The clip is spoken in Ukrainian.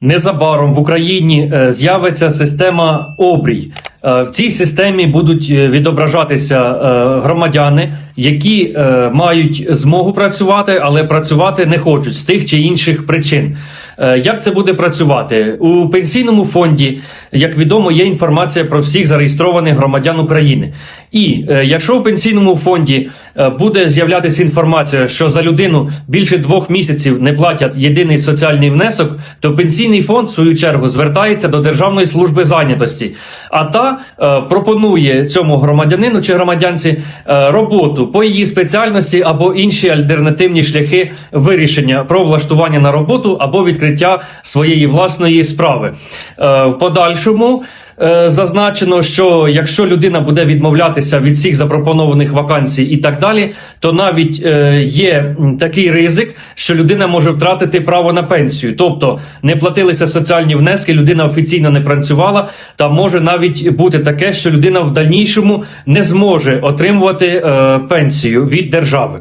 Незабаром в Україні е, з'явиться система обрій. Е, В цій системі будуть е, відображатися громадяни, які мають змогу працювати, але працювати не хочуть з тих чи інших причин. Як це буде працювати у пенсійному фонді? Як відомо, є інформація про всіх зареєстрованих громадян України. І е, якщо у пенсійному фонді е, буде з'являтися інформація, що за людину більше двох місяців не платять єдиний соціальний внесок, то пенсійний фонд в свою чергу звертається до Державної служби зайнятості, а та е, пропонує цьому громадянину чи громадянці е, роботу по її спеціальності або інші альтернативні шляхи вирішення про влаштування на роботу або відкриття своєї власної справи. Е, в подальшому. Е, Зазначено, що якщо людина буде відмовлятися від всіх запропонованих вакансій і так далі, то навіть е, є такий ризик, що людина може втратити право на пенсію. Тобто не платилися соціальні внески, людина офіційно не працювала, та може навіть бути таке, що людина в дальнішому не зможе отримувати е, пенсію від держави.